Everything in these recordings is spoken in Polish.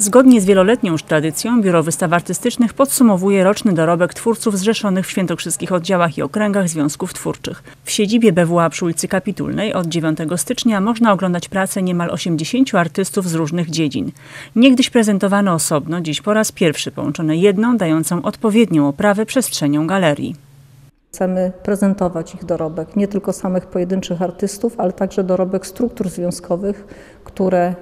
Zgodnie z wieloletnią już tradycją Biuro Wystaw Artystycznych podsumowuje roczny dorobek twórców zrzeszonych w świętokrzyskich oddziałach i okręgach związków twórczych. W siedzibie BWA przy ulicy Kapitulnej od 9 stycznia można oglądać pracę niemal 80 artystów z różnych dziedzin. Niegdyś prezentowane osobno, dziś po raz pierwszy połączone jedną, dającą odpowiednią oprawę przestrzenią galerii. Chcemy prezentować ich dorobek, nie tylko samych pojedynczych artystów, ale także dorobek struktur związkowych, które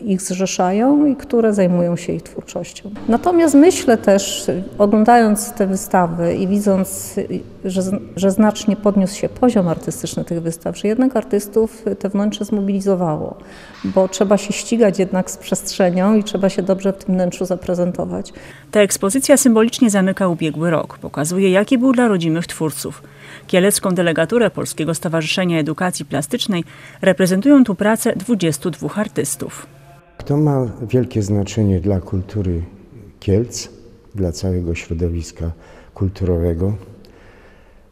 ich zrzeszają i które zajmują się ich twórczością. Natomiast myślę też, oglądając te wystawy i widząc, y, że, że znacznie podniósł się poziom artystyczny tych wystaw, że jednak artystów te wnętrze zmobilizowało, bo trzeba się ścigać jednak z przestrzenią i trzeba się dobrze w tym wnętrzu zaprezentować. Ta ekspozycja symbolicznie zamyka ubiegły rok. Pokazuje, jaki był dla rodzimych twórców. Kielecką delegaturę Polskiego Stowarzyszenia Edukacji Plastycznej reprezentują tu pracę 22 artystów. To ma wielkie znaczenie dla kultury Kielc, dla całego środowiska kulturowego.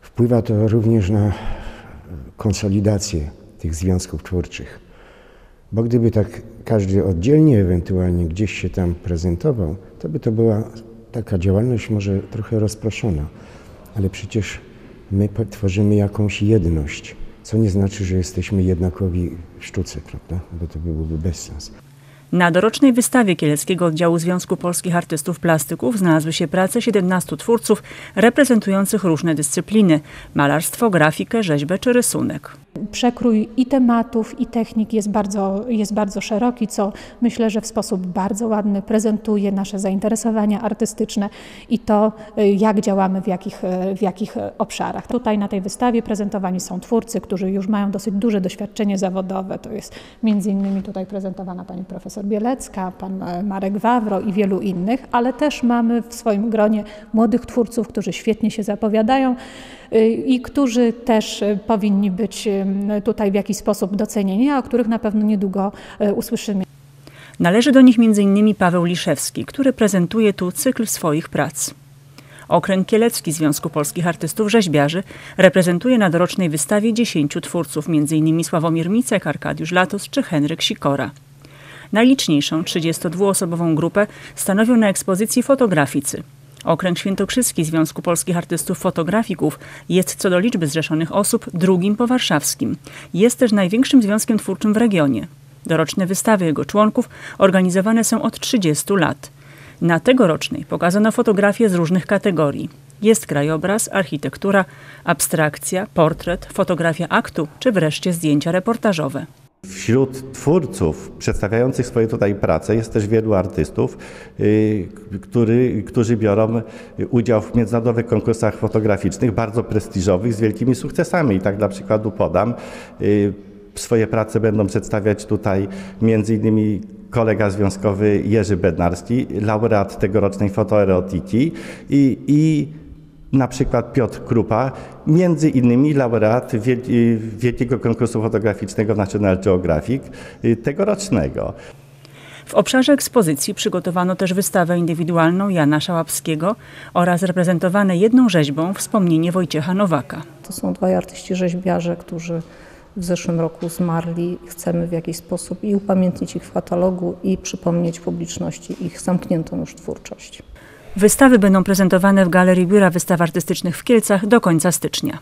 Wpływa to również na konsolidację tych związków twórczych. Bo gdyby tak każdy oddzielnie ewentualnie gdzieś się tam prezentował, to by to była taka działalność może trochę rozproszona. Ale przecież my tworzymy jakąś jedność, co nie znaczy, że jesteśmy jednakowi w sztuce, prawda? Bo to byłoby bezsens. Na dorocznej wystawie Kieleckiego Oddziału Związku Polskich Artystów Plastyków znalazły się prace 17 twórców reprezentujących różne dyscypliny malarstwo, grafikę, rzeźbę czy rysunek. Przekrój i tematów, i technik jest bardzo, jest bardzo szeroki, co myślę, że w sposób bardzo ładny prezentuje nasze zainteresowania artystyczne i to, jak działamy w jakich, w jakich obszarach. Tutaj na tej wystawie prezentowani są twórcy, którzy już mają dosyć duże doświadczenie zawodowe. To jest między innymi tutaj prezentowana pani profesor Bielecka, pan Marek Wawro i wielu innych, ale też mamy w swoim gronie młodych twórców, którzy świetnie się zapowiadają i którzy też powinni być tutaj w jakiś sposób docenieni, a o których na pewno niedługo usłyszymy. Należy do nich m.in. Paweł Liszewski, który prezentuje tu cykl swoich prac. Okręg Kielecki Związku Polskich Artystów Rzeźbiarzy reprezentuje na dorocznej wystawie 10 twórców, m.in. Sławomir Micek, Arkadiusz Latos czy Henryk Sikora. Najliczniejszą 32-osobową grupę stanowią na ekspozycji fotograficy. Okręg Świętokrzyski Związku Polskich Artystów Fotografików jest co do liczby zrzeszonych osób drugim po warszawskim. Jest też największym związkiem twórczym w regionie. Doroczne wystawy jego członków organizowane są od 30 lat. Na tegorocznej pokazano fotografie z różnych kategorii. Jest krajobraz, architektura, abstrakcja, portret, fotografia aktu czy wreszcie zdjęcia reportażowe. Wśród twórców przedstawiających swoje tutaj prace jest też wielu artystów, y, który, którzy biorą udział w międzynarodowych konkursach fotograficznych, bardzo prestiżowych, z wielkimi sukcesami. I tak dla przykładu podam, y, swoje prace będą przedstawiać tutaj między innymi kolega związkowy Jerzy Bednarski, laureat tegorocznej fotoerotiki i, i na przykład Piotr Krupa, między innymi laureat Wielkiego Konkursu Fotograficznego National Geographic y, tegorocznego. W obszarze ekspozycji przygotowano też wystawę indywidualną Jana Szałapskiego oraz reprezentowane jedną rzeźbą wspomnienie Wojciecha Nowaka. To są dwaj artyści rzeźbiarze, którzy w zeszłym roku zmarli. Chcemy w jakiś sposób i upamiętnić ich w katalogu i przypomnieć publiczności ich zamkniętą już twórczość. Wystawy będą prezentowane w Galerii Biura Wystaw Artystycznych w Kielcach do końca stycznia.